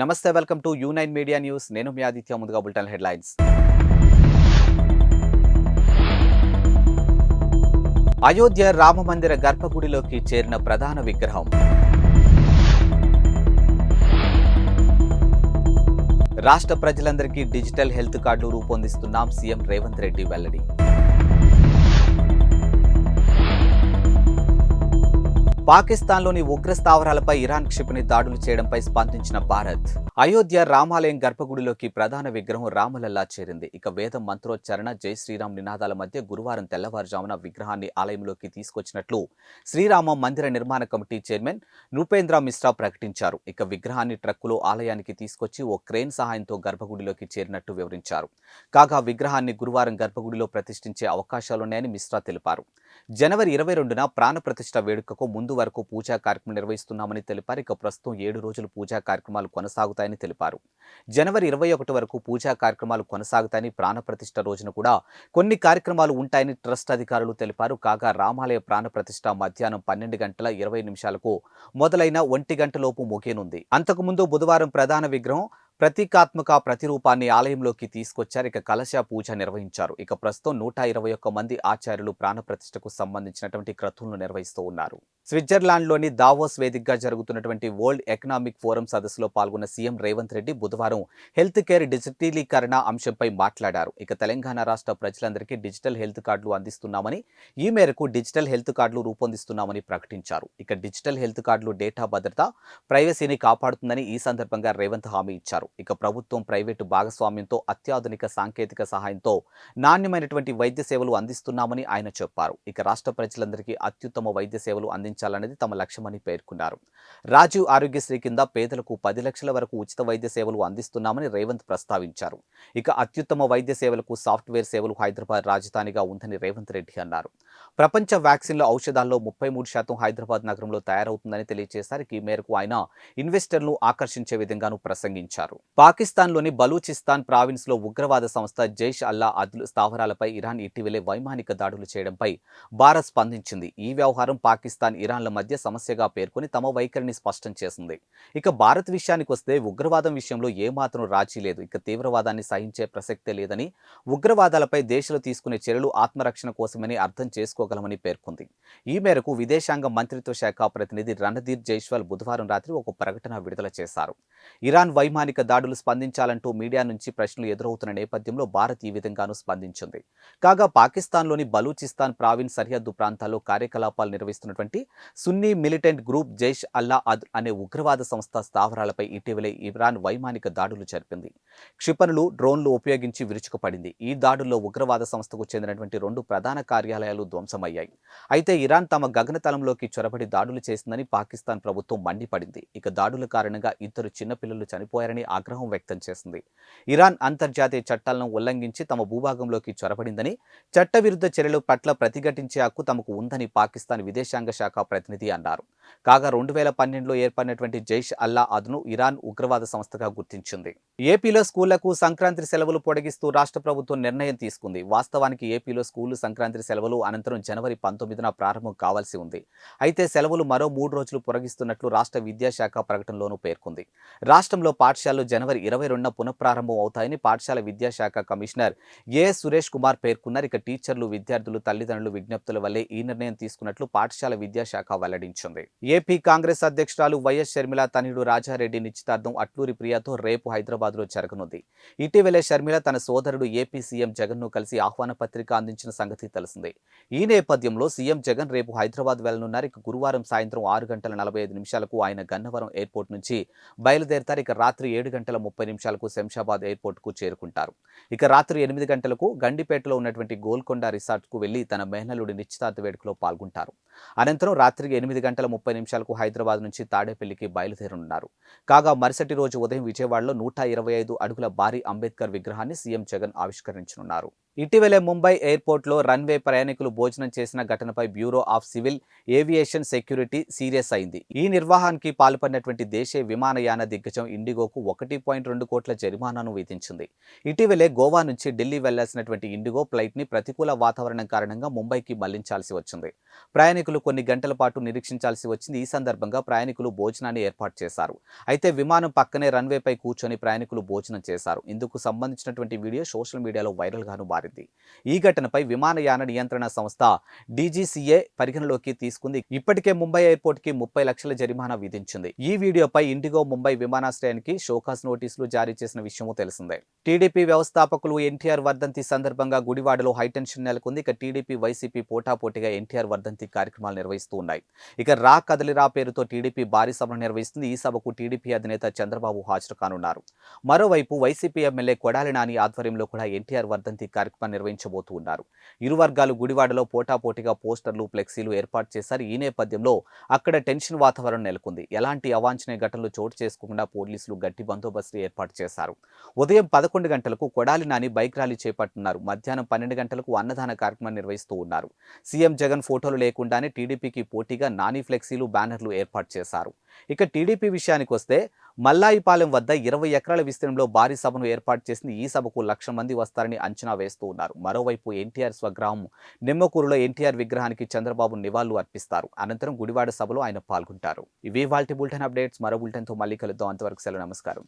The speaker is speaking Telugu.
నమస్తే welcome to U nine media news. నేను మీ ఆదిత్య ముందుగా బుల్టన్ హెడ్లైన్స్. అయోధ్య రామమందిర గర్భగుడిలోకి చేరిన ప్రధాన విగ్రహం. రాష్ట్ర ప్రజలందరికీ డిజిటల్ హెల్త్ కార్డులు రూపొందిస్తున్నాం సీఎం రేవంత్ రెడ్డి వెల్లడి. పాకిస్తాన్లోని ఉగ్ర స్థావరాలపై ఇరాన్ క్షిపణి దాడులు చేయడంపై స్పందించిన భారత్. అయోధ్య రామాలయం గర్భగుడిలోకి ప్రధాన విగ్రహం రామలల్లా చేరింది. ఇక వేద మంత్రోచ్చారణ జై శ్రీరామ్ నినాదాల మధ్య గురువారం తెల్లవారుజామున విగ్రహాన్ని ఆలయంలోకి తీసుకొచ్చినట్లు శ్రీరామ మందిర నిర్మాణ కమిటీ చైర్మన్ నృపేంద్ర మిశ్రా ప్రకటించారు. ఇక విగ్రహాన్ని ట్రక్కులో ఆలయానికి తీసుకొచ్చి ఓ క్రేన్ సహాయంతో గర్భగుడిలోకి చేరినట్టు వివరించారు. కాగా విగ్రహాన్ని గురువారం గర్భగుడిలో ప్రతిష్ఠించే అవకాశాలున్నాయని మిశ్రా తెలిపారు. జనవరి ఇరవై రెండున ప్రాణప్రతిష్ఠ వేడుకకు ముందు వరకు పూజా కార్యక్రమం నిర్వహిస్తున్నామని తెలిపారు. ఇక ప్రస్తుతం ఏడు రోజులు పూజా కార్యక్రమాలు కొనసాగుతాయని తెలిపారు. జనవరి ఇరవై ఒకటి వరకు పూజా కార్యక్రమాలు కొనసాగుతాయని ప్రాణప్రతిష్ఠ రోజున కూడా కొన్ని కార్యక్రమాలు ఉంటాయని ట్రస్ట్ అధికారులు తెలిపారు. కాగా రామాలయ ప్రాణప్రతిష్ఠ మధ్యాహ్నం పన్నెండు గంటల ఇరవై నిమిషాలకు మొదలైన ఒంటి గంటలోపు ముగియనుంది. అంతకుముందు బుధవారం ప్రధాన విగ్రహం ప్రతీకాత్మక ప్రతిరూపాన్ని ఆలయంలోకి తీసుకొచ్చారు. ఇక కలశ పూజ నిర్వహించారు. ఇక ప్రస్తుతం నూట ఇరవై ఒక్క మంది ఆచార్యులు ప్రాణప్రతిష్టకు సంబంధించినటువంటి క్రతువులను నిర్వహిస్తూ ఉన్నారు. స్విట్జర్లాండ్లోని దావోస్ వేదికగా జరుగుతున్నటువంటి వరల్డ్ ఎకనామిక్ ఫోరం సదస్సులో పాల్గొన్న సీఎం రేవంత్ రెడ్డి బుధవారం హెల్త్ కేర్ డిజిటలీకరణ అంశంపై మాట్లాడారు. ఇక తెలంగాణ రాష్ట్ర ప్రజలందరికీ డిజిటల్ హెల్త్ కార్డులు అందిస్తున్నామని ఈ మేరకు డిజిటల్ హెల్త్ కార్డులు రూపొందిస్తున్నామని ప్రకటించారు. ఇక డిజిటల్ హెల్త్ కార్డులు డేటా భద్రత ప్రైవసీని కాపాడుతుందని ఈ సందర్భంగా రేవంత్ హామీ ఇచ్చారు. ఇక ప్రభుత్వం ప్రైవేటు భాగస్వామ్యంతో అత్యాధునిక సాంకేతిక సహాయంతో నాణ్యమైనటువంటి వైద్య సేవలు అందిస్తున్నామని ఆయన చెప్పారు. ఇక రాష్ట్ర ప్రజలందరికీ అత్యుత్తమ వైద్య సేవలు అందించారు అందించాలనేది తమ లక్ష్యమని పేర్కొన్నారు. రాజీవ్ ఆరోగ్యశ్రీ కింద పేదలకు పది లక్షల వరకు ఉచిత వైద్య సేవలు అందిస్తున్నామని రేవంత్ ప్రస్తావించారు. ఇక అత్యుత్తమ వైద్య సేవలకు సాఫ్ట్వేర్ సేవలు హైదరాబాద్ రాజధానిగా ఉందని రేవంత్ రెడ్డి అన్నారు. ప్రపంచ వ్యాక్సిన్ల ఔషధాల్లో ముప్పై మూడు శాతం హైదరాబాద్ నగరంలో తయారవుతుందని తెలియజేసరికి ఈ మేరకు ఆయన ఇన్వెస్టర్లను ఆకర్షించే విధంగాను ప్రసంగించారు. పాకిస్తాన్లోని బలూచిస్తాన్ ప్రావిన్స్లో ఉగ్రవాద సంస్థ జైష్ అల్లా అద్లు స్థావరాలపై ఇరాన్ ఇటీవలే వైమానిక దాడులు చేయడంపై భారత్ స్పందించింది. ఈ వ్యవహారం పాకిస్తాన్ ఇరాన్ల మధ్య సమస్యగా పేర్కొని తమ వైఖరిని స్పష్టం చేసింది. ఇక భారత్ విషయానికి వస్తే ఉగ్రవాదం విషయంలో ఏమాత్రం రాజీ లేదు. ఇక తీవ్రవాదాన్ని సహించే ప్రసక్తే లేదని ఉగ్రవాదాలపై దేశాలు తీసుకునే చర్యలు ఆత్మరక్షణ కోసమని అర్థం చేసుకోగలమని పేర్కొంది. ఈ మేరకు విదేశాంగ మంత్రిత్వ శాఖ ప్రతినిధి రణధీర్ జైస్వాల్ బుధవారం రాత్రి ఒక ప్రకటన విడుదల చేశారు. ఇరాన్ వైమానిక దాడులు స్పందించాలంటూ మీడియా నుంచి ప్రశ్నలు ఎదురవుతున్న నేపథ్యంలో భారత్ ఈ విధంగానూ స్పందించింది. కాగా పాకిస్తాన్లోని బలూచిస్తాన్ ప్రావిన్స్ సరిహద్దు ప్రాంతాల్లో కార్యకలాపాలు నిర్వహిస్తున్నటువంటి Sunni militant group Jaish al Adl అనే ఉగ్రవాద సంస్థ స్థావరాలపై ఇటీవలే ఇరాన్ వైమానిక దాడులు జరిపింది. క్షిపణులు డ్రోన్లు ఉపయోగించి విరుచుకుపడింది. ఈ దాడుల్లో ఉగ్రవాద సంస్థకు చెందినటువంటి రెండు ప్రధాన కార్యాలయాలు ధ్వంసమయ్యాయి. అయితే ఇరాన్ తమ గగనతలంలోకి చొరబడి దాడులు చేసిందని పాకిస్తాన్ ప్రభుత్వం మండిపడింది. ఇక దాడుల కారణంగా ఇద్దరు చిన్న చిన్నపిల్లలు చనిపోయారని ఆగ్రహం వ్యక్తం చేసింది. ఇరాన్ అంతర్జాతీయ చట్టాలను ఉల్లంఘించి తమ భూభాగంలోకి చొరబడిందని చట్టవిరుద్ధ చర్యల పట్ల ప్రతిఘటించే హక్కు తమకు ఉందని పాకిస్తాన్ విదేశాంగ శాఖ ప్రతినిధి అన్నారు. కాగా రెండు వేల పన్నెండులో ఏర్పడినటువంటి జైష్ అల్లా అదును ఇరాన్ ఉగ్రవాద సంస్థగా గుర్తించింది. ఏపీలో స్కూళ్ళకు సంక్రాంతి సెలవులు పొడిగిస్తూ రాష్ట్ర ప్రభుత్వం నిర్ణయం తీసుకుంది. వాస్తవానికి ఏపీలో స్కూలు సంక్రాంతి సెలవులు అనంతరం జనవరి పంతొమ్మిదిన ప్రారంభం కావాల్సి ఉంది. అయితే సెలవులు మరో మూడు రోజులు పొరగిస్తున్నట్లు రాష్ట్ర విద్యాశాఖ ప్రకటనలోనూ పేర్కొంది. రాష్ట్రంలో పాఠశాలలు జనవరి ఇరవై రెండున పునఃప్రారంభం అవుతాయని పాఠశాల విద్యాశాఖ కమిషనర్ ఏ సురేష్ కుమార్ పేర్కొన్నారు. ఇక టీచర్లు విద్యార్థులు తల్లిదండ్రులు విజ్ఞప్తుల వల్లే ఈ నిర్ణయం తీసుకున్నట్లు పాఠశాల విద్యాశాఖ వెల్లడించింది. ఏపీ కాంగ్రెస్ అధ్యక్షురాలు వైఎస్ షర్మిల తనయుడు రాజారెడ్డి నిశ్చితార్థం అట్లూరి ప్రియాతో రేపు హైదరాబాద్లో జరగనుంది. ఇటీవలే షర్మిల తన సోదరుడు ఏపీ సీఎం జగన్ను కలిసి ఆహ్వాన పత్రిక అందించిన సంగతి తెలిసిందే. ఈ నేపథ్యంలో సీఎం జగన్ రేపు హైదరాబాద్ వెళ్ళనున్నారు. ఇక గురువారం సాయంత్రం ఆరు గంటల నలభై ఐదు నిమిషాలకు ఆయన గన్నవరం ఎయిర్పోర్ట్ నుంచి బయలుదేరతారు. ఇక రాత్రి ఏడు గంటల ముప్పై నిమిషాలకు శంషాబాద్ ఎయిర్పోర్ట్కు చేరుకుంటారు. ఇక రాత్రి ఎనిమిది గంటలకు గండిపేటలో ఉన్నటువంటి గోల్కొండ రిసార్ట్కు వెళ్ళి తన మెహనలుడి నిశ్చితార్థ వేడుకలో పాల్గొంటారు. అనంతరం రాత్రి ఎనిమిది గంటల ముప్పై నిమిషాలకు హైదరాబాద్ నుంచి తాడేపల్లికి బయలుదేరనున్నారు. కాగా మరుసటి రోజు ఉదయం విజయవాడలో నూట ఇరవై ఐదు అడుగుల భారీ అంబేద్కర్ విగ్రహాన్ని సీఎం జగన్ ఆవిష్కరించనున్నారు. ఇటీవలే ముంబై ఎయిర్పోర్ట్లో రన్వే ప్రయాణికులు భోజనం చేసిన ఘటనపై bureau of civil aviation security serious అయింది. ఈ నిర్వహణకి పాల్పడినటువంటి దేశీయ విమానయాన దిగ్గజం ఇండిగోకు ఒకటి పాయింట్ రెండు కోట్ల జరిమానాను విధించింది. ఇటీవలే గోవా నుంచి ఢిల్లీ వెళ్ళాల్సినటువంటి ఇండిగో ఫ్లైట్ని ప్రతికూల వాతావరణం కారణంగా ముంబైకి మళ్ళించాల్సి వచ్చింది. ప్రయాణికులు కొన్ని గంటల పాటు నిరీక్షించాల్సి వచ్చింది. ఈ సందర్భంగా ప్రయాణికులు భోజనాన్ని ఏర్పాటు చేశారు. అయితే విమానం పక్కనే రన్వేపై కూర్చొని ప్రయాణికులు భోజనం చేశారు. ఇందుకు సంబంధించినటువంటి వీడియో సోషల్ మీడియాలో వైరల్గాను మారింది. ఈ ఘటనపై విమానయాన నియంత్రణ సంస్థ డీజీసీఏ పరిగణలోకి తీసుకుంది. ఇప్పటికే ముంబై ఎయిర్పోర్ట్కి ముప్పై లక్షల జరిమానా విధించింది. ఈ వీడియోపై ఇండిగో ముంబై విమానాశ్రయానికి షోకాస్ నోటీసులు జారీ చేసిన విషయము తెలిసిందే. టీడీపీ వ్యవస్థాపకులు ఎన్టీఆర్ వర్ధంతి సందర్భంగా గుడివాడలో హైటెన్షన్ నెలకొంది. ఇక టీడీపీ వైసీపీ పోటాపోటీగా ఎన్టీఆర్ వర్ధంతి కార్యక్రమాలు నిర్వహిస్తూ ఉన్నాయి. ఇక రా కదలిరా పేరుతో టీడీపీ భారీ సభను నిర్వహిస్తుంది. ఈ సభకు టీడీపీ అధినేత చంద్రబాబు హాజరు కానున్నారు. మరోవైపు వైసీపీ ఎమ్మెల్యే కొడాలి నాని ఆధ్వర్యంలో కూడా ఎన్టీఆర్ వర్ధంతి కార్యక్రమం నిర్వహించబోతూ ఉన్నారు. ఇరు వర్గాలు గుడివాడలో పోటాపోటీగా పోస్టర్లు ఫ్లెక్సీలు ఏర్పాటు చేశారు. ఈ నేపథ్యంలో అక్కడ టెన్షన్ వాతావరణం నెలకొంది. ఎలాంటి అవాంఛనీయ ఘటనలు చోటు చేసుకోకుండా పోలీసులు గట్టి బందోబస్తు ఏర్పాటు చేశారు. ఉదయం పదకొండు గంటలకు కొడాలి నాని బైక్ ర్యాలీ చేపట్టున్నారు మధ్యాహ్నం పన్నెండు గంటలకు అన్నదాన కార్యక్రమం నిర్వహిస్తూ ఉన్నారు. సీఎం జగన్ ఫోటోలు లేకుండానే టీడీపీకి పోటీగా నాని ఫ్లెక్సీలు బ్యానర్లు ఏర్పాటు చేశారు. ఇక టీడీపీ విషయానికి వస్తే మల్లాయిపాలెం వద్ద ఇరవై ఎకరాల విస్తీర్ణంలో భారీ సభను ఏర్పాటు చేసింది ఈ సభకు లక్ష మంది వస్తారని అంచనా వేస్తూ ఉన్నారు. మరోవైపు ఎన్టీఆర్ స్వగ్రామం నిమ్మకూరులో ఎన్టీఆర్ విగ్రహానికి చంద్రబాబు నివాళులు అర్పిస్తారు. అనంతరం గుడివాడ సభలో ఆయన పాల్గొంటారు. ఇవే వాల్టి బులెటిన్ అప్డేట్స్. మరో బులెటిన్తో మళ్ళీ కలుద్దాం. అంతవరకు సెలవు. నమస్కారం.